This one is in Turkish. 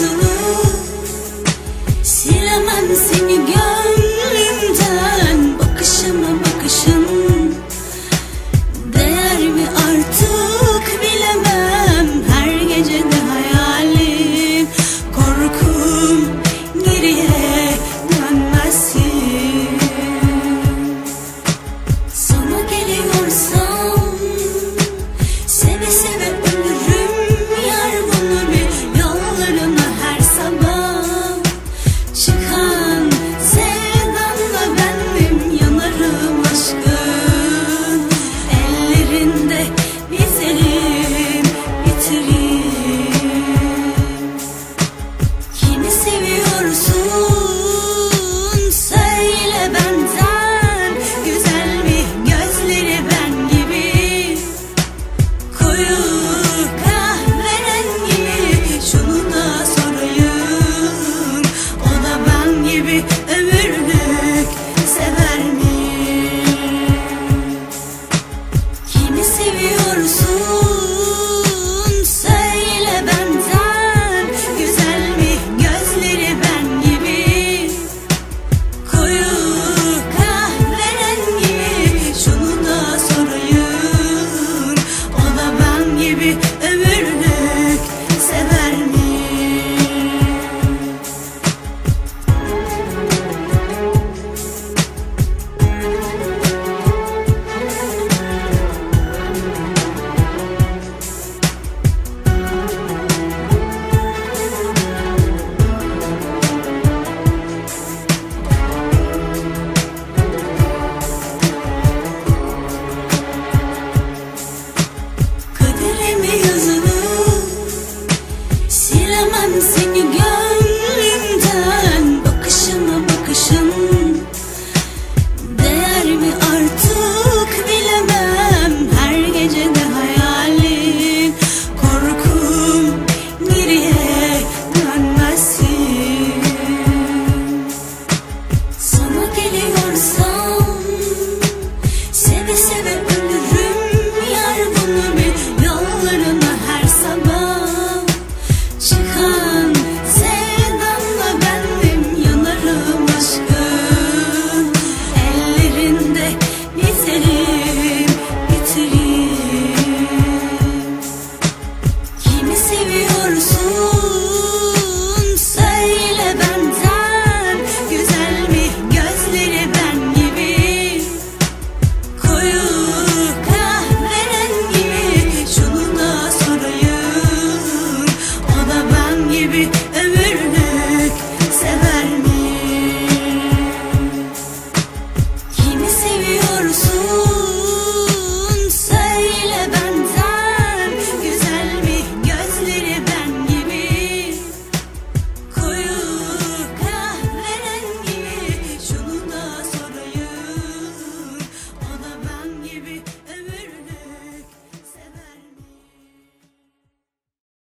is gibi Şunu da sorayım. O da ben gibi baby.